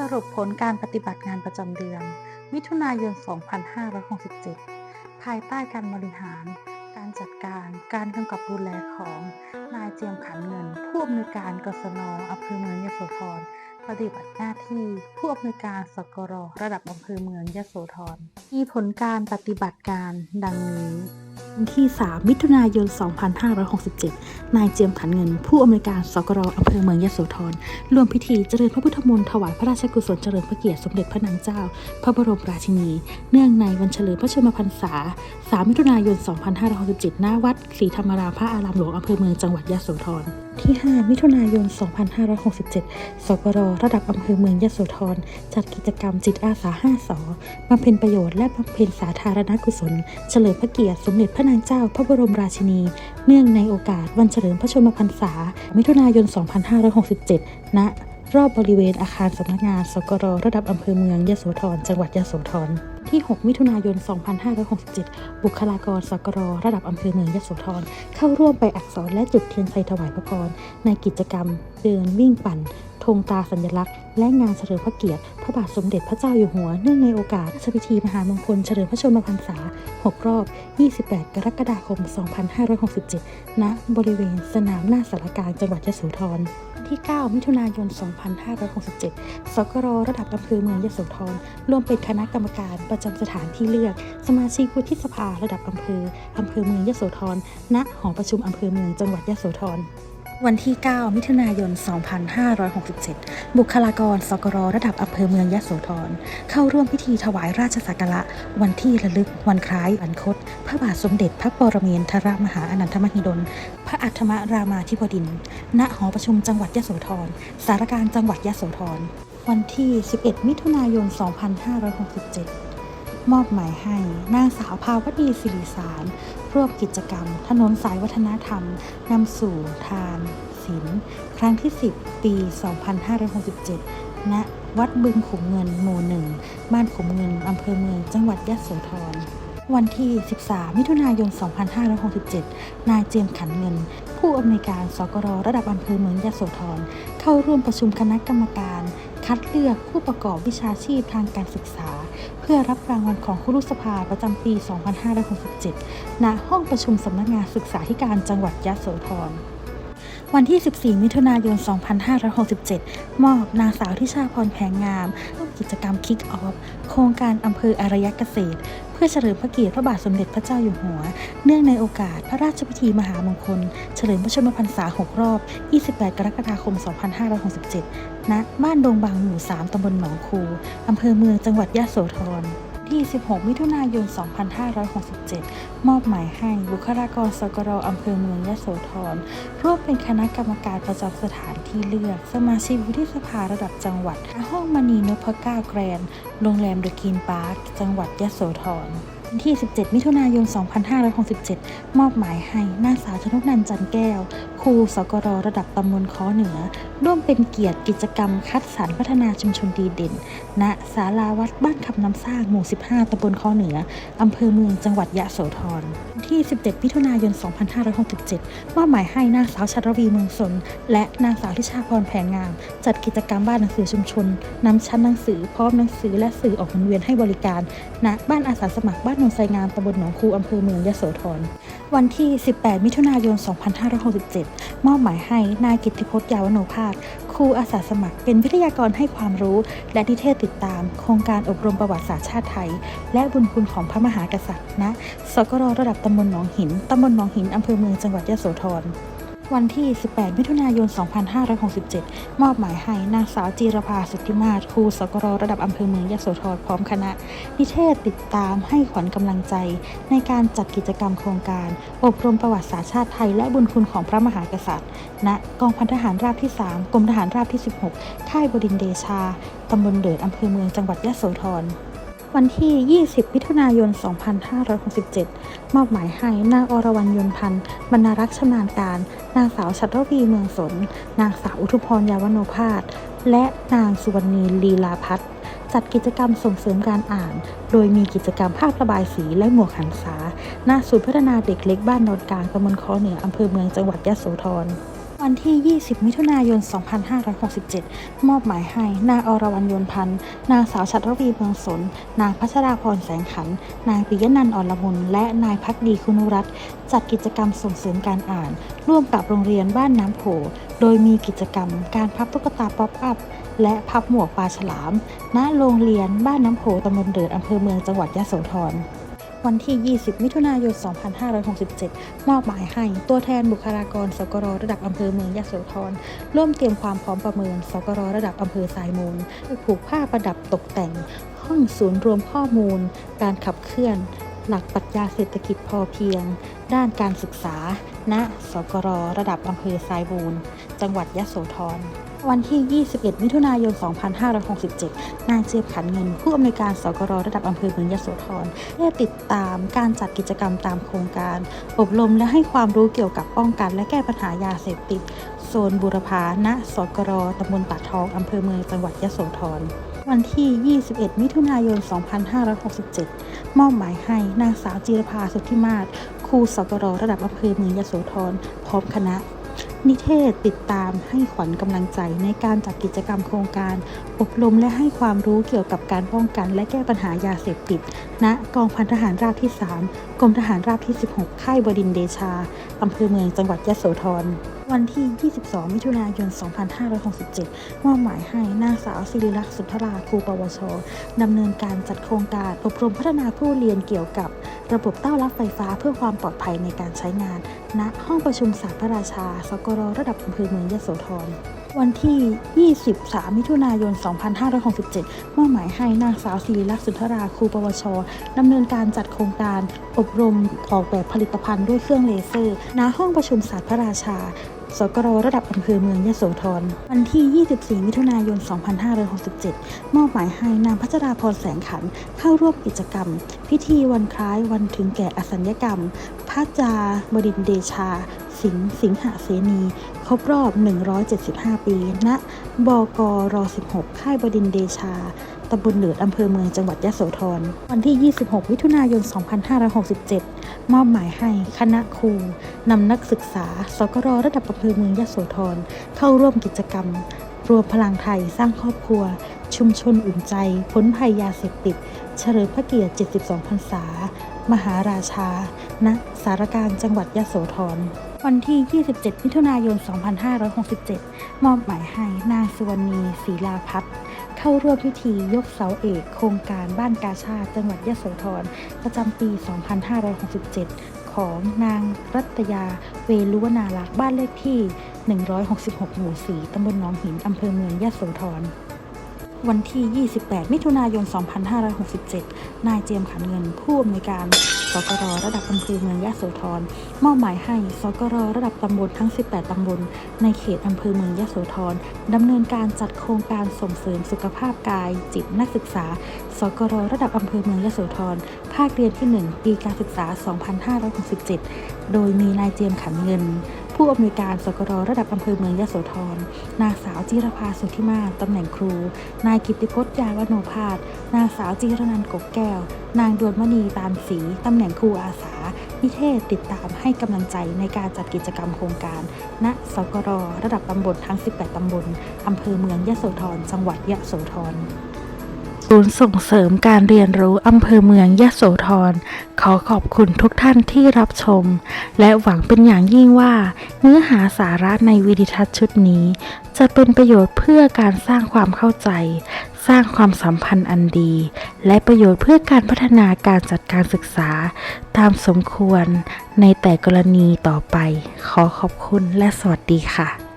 สรุปผลการปฏิบัติงานประจำเดือน มิถุนายน 2567 ภายใต้การบริหาร การจัดการ การกำกับดูแลของนายเจียมขันเงิน ผู้อำนวยการกศนอำเภอเมืองยโสธร ปฏิบัติหน้าที่ผู้อำนวยการสกรระดับอำเภอเมืองยโสธร มีผลการปฏิบัติการดังนี้ วันที่ 3 มิถุนายน 2567 นายเจียมขันเงิน ผู้อำนวยการสกรอำเภอเมืองยโสธรร่วมพิธีเจริญพระพุทธมนต์ถวายพระราชกุศลเจริญพระเกียรติสมเด็จพระนางเจ้า พระบรมราชินี เนื่องในวันเฉลิมพระชนมพรรษา 3 มิถุนายน 2567 ณ วัดศรีธรรมราพระอารามหลวงอำเภอเมืองจังหวัดยโสธรที่ 5 มิถุนายน 2567 สกรระดับอำเภอเมืองยโสธร จัดกิจกรรมจิตอาสา 5 สบำเพ็ญประโยชน์และบำเพ็ญสาธารณกุศล เฉลิมพระเกียรติสมเด็จพระนางเจ้าพระบรมราชินี เนื่องในโอกาสวันเฉลิมพระชนมพรรษา มิถุนายน 2567 ณ รอบบริเวณอาคารสำนักงานสกรระดับอำเภอเมืองยโสธร จังหวัดยโสธร ที่ 6 มิถุนายน 2567 บุคลากรสกรระดับอำเภอเมืองยโสธร เข้าร่วมไปอักษรและจุดเทียนชัยถวายพระพรในกิจกรรม เดินวิ่งปั่น ธงตาสัญลักษณ์ และงานเฉลิมพระเกียรติ พระบาทสมเด็จพระเจ้าอยู่หัว เนื่องในโอกาสราชพิธีมหามงคลเฉลิมพระชนมพรรษา 6 รอบ 28 กรกฎาคม 2567 ณ บริเวณสนามหน้าสารกลางจังหวัดยโสธรที่ 9 มิถุนายน 2567 สกรระดับอำเภอเมืองยโสธรร่วมเป็นคณะกรรมการประจำสถานที่เลือก สมาชิกวุฒิสภาระดับอำเภออำเภอเมืองยโสธร ณ หอประชุมอำเภอเมืองจังหวัดยโสธร วันที่ 9 มิถุนายน 2567 บุคลากร สกรระดับอำเภอเมืองยะโสธร เข้าร่วมพิธีถวายราชสักการะ วันที่ระลึก วันคล้ายวันคต พระบาทสมเด็จพระปรเมนทรมหาอนันทมหิดล พระอัฏฐมรามาธิบดิน ณ หอประชุมจังหวัดยะโสธร สารกางจังหวัดยะโสธร วันที่ 11 มิถุนายน 2567 มอบหมายให้นางสาวภาวดีสิริสารร่วมกิจกรรม ถนนสายวัฒนธรรมนำสู่ทานศีลครั้งที่ 10 ปี 2567 ณ วัดบึงขุมเงินหมู่หนึ่งบ้านขุมเงินอำเภอเมืองจังหวัดยะโสธรวันที่ 13 มิถุนายน 2567 นายเจมส์ขันเงิน ผู้อำนวยการสกรระดับอำเภอเมืองยะโสธรเข้าร่วมประชุมคณะกรรมการ คัดเลือกผู้ประกอบวิชาชีพทางการศึกษา เพื่อรับรางวัลของครุสภาประจำปี 2567 ณ ห้องประชุมสำนักงานศึกษาธิการจังหวัดยะโสธร วันที่ 14 มิถุนายน 2567 มอบนางสาวทิชาพรแผงงามร่วมกิจกรรมคิกออฟโครงการอำเภออารยเกษตร เพื่อเฉลิมพระเกียรติพระบาทสมเด็จพระเจ้าอยู่หัว เนื่องในโอกาสพระราชพิธีมหามงคล เฉลิมพระชนมพรรษา 6 รอบ 28 กรกฎาคม 2567 ณ บ้านดงบางหมู่ 3 ตำบลหนองคู อำเภอเมืองจังหวัดยะโสธร ที่16มิถุนายน 2567 มอบหมายให้บุคลากรสกรอำเภอเมืองยะโสธรร่วมเป็นคณะกรรมการประจำสถานที่เลือก สมาชิกวุฒิสภาระดับจังหวัดห้องมณีนพก้าแกรนด์โรงแรมเดอะกรีนพาร์คจังหวัดยะโสธรวันที่ 17 มิถุนายน 2567 มอบหมายให้นางสาวชนกนันจันแก้วครูสกรระดับตำบลค้อเหนือ ร่วมเป็นเกียรติกิจกรรมคัดสรรพัฒนาชุมชนดีเด่น ณศาลาวัดบ้านคำน้ำสร้างหมู่ 15ตำบลค้อเหนืออำเภอเมืองจังหวัดยะโสธรที่ 17 มิถุนายน 2567มอบหมายให้นางสาวชรวีเมืองสน และนางสาวทิชาพรแผงงาม จัดกิจกรรมบ้านหนังสือชุมชนนำชั้นหนังสือพร้อมหนังสือและสื่อออกหมุนเวียนให้บริการณบ้านอาสาสมัครบ้านนนไซงามตำบลหนองคูอำเภอเมืองยะโสธรวันที่ 18 มิถุนายน 2567มอบหมายให้นายกิติพจน์ยาวโนภาสครูอาสาสมัคร เป็นวิทยากรให้ความรู้ และนิเทศติดตาม โครงการอบรมประวัติศาสตร์ชาติไทย และบุญคุณของพระมหากษัตริย์ณสกรระดับตำบลหนองหินตำบลหนองหินอำเภอเมืองจังหวัดยะโสธร วันที่ 18 มิถุนายน 2567 มอบหมายให้นางสาวจีรภาสุทธิมาศครูสกรระดับอำเภอเมืองยโสธรพร้อมคณะ นิเทศติดตามให้ขวัญกำลังใจ ในการจัดกิจกรรมโครงการ อบรมประวัติศาสตร์ชาติไทย และบุญคุณของพระมหากษัตริย์ ณ กองพันทหารราบที่ 3 กรมทหารราบที่ 16 ค่ายบดินเดชา ตำบลเดิดอำเภอเมืองจังหวัดยโสธร วันที่ 20 มิถุนายน 2567 มอบหมายให้นางอรวรรณยนพันธ์บรรณรักษ์ชำนาญการ นางสาวชัตรวีเมืองสน นางสาวอุทุพรยาวโนภาส และนางสุวรรณีลีลาพัฒน์จัดกิจกรรมส่งเสริมการอ่าน โดยมีกิจกรรมภาพระบายสีและหมวกหันษาณศูนย์พัฒนาเด็กเล็กบ้านโนนกลางตำบลคอเหนืออำเภอเมืองจังหวัดยะโสธร วันที่ 20 มิถุนายน 2567 มอบหมายให้ นางอรวรรณยนพันธ์ นางสาวชัตรวีเมืองสน นางพัชราพรแสงขัน นางปิยนันท์อ่อนละมุน และนายพักดีคุณุรัตน์จัดกิจกรรมส่งเสริมการอ่าน ร่วมกับโรงเรียนบ้านน้ำโผโดยมีกิจกรรมการพับตุ๊กตาป๊อปอัพ และพับหมวกปลาฉลาม ณ โรงเรียนบ้านน้ำโผตำบลเดิดอำเภอเมืองจังหวัดยะโสธร วันที่ 20 มิถุนายน 2567 มอบหมายให้ตัวแทนบุคลากรสกรระดับอำเภอเมืองยะโสธรร่วมเตรียมความพร้อมประเมินสกรระดับอำเภอสายมูลผูกผ้าประดับตกแต่ง ห้องศูนย์รวมข้อมูล การขับเคลื่อน หลักปรัชญาเศรษฐกิจพอเพียง ด้านการศึกษา ณ สกรระดับอำเภอสายมูล จังหวัดยะโสธร วันที่ 21 มิถุนายน 2567 นายเจียบขันเงิน ผู้อำนวยการสกรระดับอำเภอเมืองยโสธรได้ติดตามการจัดกิจกรรมตามโครงการ อบรมและให้ความรู้เกี่ยวกับป้องกันและแก้ปัญหายาเสพติด โซนบุรพาณสกรตำบลตาดทองอำเภอเมืองจังหวัดยโสธรวันที่ 21 มิถุนายน 2567 มอบหมายให้นางสาวจีรภาสุทธิมาศครูสกรระดับอำเภอเมืองยโสธรพร้อมคณะ นิเทศติดตามให้ขวัญกำลังใจในการจัดกิจกรรมโครงการ อบรมและให้ความรู้เกี่ยวกับการป้องกันและแก้ปัญหายาเสพติด ณ กองพันทหารราบที่ 3 กรมทหารราบที่ 16 ค่ายบดินเดชาอำเภอเมืองจังหวัดยะโสธร วันที่ 22 มิถุนายน 2567มอบหมายให้นางสาวศิริลักษณ์สุนทราครูปวชดำเนินการจัดโครงการอบรมพัฒนาผู้เรียนเกี่ยวกับ ระบบเต้ารับไฟฟ้าเพื่อความปลอดภัยในการใช้งานณห้องประชุมสาร์พระราชา สกรระดับอำเภอเมืองยโสธร วันที่ 23 มิถุนายน 2567 มอบหมายให้นางสาวศิริลักษณ์สุนทรา ครูปวชดำเนินการจัดโครงการ อบรมออกแบบผลิตภัณฑ์ด้วยเครื่องเลเซอร์ ณ ห้องประชุมศาสตร์พระราชาสกรระดับอำเภอเมืองยโสธร วันที่ 24 มิถุนายน 2567 มอบหมายให้นางพัชราพรแสงขัน เข้าร่วมกิจกรรม พิธีวันคล้ายวันถึงแก่อสัญญกรรมพระจาบดินเดชา สิงห์สิงหเสนี ครบรอบ 175 ปี ณ บกร16 ค่ายบดินเดชาตำบลเหนืออำเภอเมืองจังหวัดยะโสธร วันที่ 26มิถุนายน 2567 มอบหมายให้คณะครูนำนักศึกษา สกรระดับอำเภอเมืองยะโสธร เข้าร่วมกิจกรรม รวมพลังไทยสร้างครอบครัว ชุมชนอุ่นใจ พ้นภัยยาเสพติด เฉลิมพระเกียรติ 72 พรรษา มหาราชา ณ สารการจังหวัดยะโสธร วันที่ 27 มิถุนายน 2567 มอบหมายให้นางสุวรรณีศรีลาพัฒน์เข้าร่วมพิธียกเสาเอกโครงการบ้านกาชาติจังหวัดยะโสธรประจำปี 2567 ของนางรัตยาเวลุวนาลักษ์บ้านเลขที่ 166 หมู่ 4 ตำบลหนองหิน อำเภอเมืองยะโสธร วันที่ 28 มิถุนายน 2567 นายเจมขันเงิน ผู้อำนวยการ สกรระดับอำเภอเมืองยะโสธรมอบหมายให้ สกรระดับตำบลทั้ง 18 ตำบล ในเขตอำเภอเมืองยะโสธรดำเนินการจัดโครงการส่งเสริมสุขภาพกาย จิตนักศึกษา สกรระดับอำเภอเมืองยะโสธรภาคเรียนที่ 1 ปีการศึกษา 2567 โดยมีนายเจมขันเงิน ผู้อำนวยการสกรระดับอำเภอเมืองยโสธร นางสาวจิรภาสุทธิมาตำแหน่งครู นายกิติพจน์ยาวโนภาส นางสาวจิรนันกบแก้ว นางดวลมณีตามศรีตำแหน่งครูอาสา นิเทศติดตามให้กำลังใจในการจัดกิจกรรมโครงการ ณ สกรระดับตำบลทั้ง 18 ตำบลอำเภอเมืองยโสธร จังหวัดยโสธร ศูนย์ส่งเสริมการเรียนรู้อำเภอเมืองยะโสธร ขอขอบคุณทุกท่านที่รับชม และหวังเป็นอย่างยิ่งว่า เนื้อหาสาระในวิดีทัศน์ชุดนี้ จะเป็นประโยชน์เพื่อการสร้างความเข้าใจ สร้างความสัมพันธ์อันดี และประโยชน์เพื่อการพัฒนาการจัดการศึกษา ตามสมควรในแต่กรณีต่อไป ขอขอบคุณและสวัสดีค่ะ